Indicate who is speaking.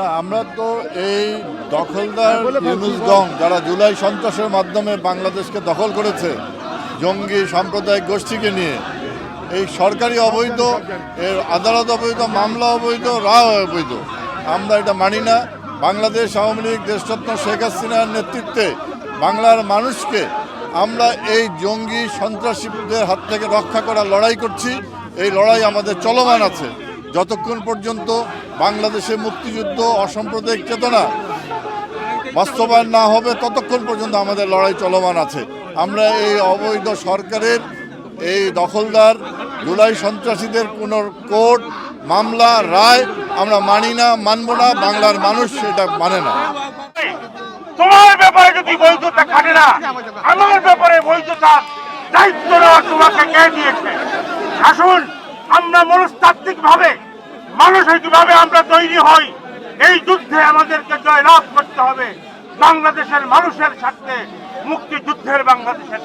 Speaker 1: না, আমরা তো এই দখলদার ইউনুসগং যারা জুলাই সন্ত্রাসের মাধ্যমে বাংলাদেশকে দখল করেছে, জঙ্গি সাম্প্রদায়িক গোষ্ঠীকে নিয়ে, এই সরকারি অবৈধ, এর আদালত অবৈধ, মামলা অবৈধ, রায় অবৈধ, আমরা এটা মানি না। বাংলাদেশ আওয়ামী লীগ, দেশরত্ন শেখ হাসিনার নেতৃত্বে বাংলার মানুষকে আমরা এই জঙ্গি সন্ত্রাসীদের হাত থেকে রক্ষা করার লড়াই করছি। এই লড়াই আমাদের চলমান আছে। যতক্ষণ পর্যন্ত বাংলাদেশে মুক্তিযুদ্ধ, অসাম্প্রদায়িক চেতনা বাস্তবায়ন না হবে, ততক্ষণ পর্যন্ত আমাদের লড়াই চলমান আছে। আমরা এই অবৈধ সরকারের, এই দখলদার জুলাই সন্ত্রাসীদের কোনো কোর্ট মামলা, রায় আমরা মানি না, মানব না, বাংলার মানুষ সেটা মানে না।
Speaker 2: তোমার ব্যাপারে যদি বৈধতা খাটে না, আমার ব্যাপারে বৈধতা দায়িত্ব তোমাকে কে দিয়েছে? আসুন, আমরা মনস্তাত্ত্বিক ভাবে মানসিক ভাবে আমরা তৈরি হই। এই যুদ্ধে আমাদেরকে জয়লাভ করতে হবে। বাংলাদেশের মানুষের স্বার্থে মুক্তিযুদ্ধের বাংলাদেশের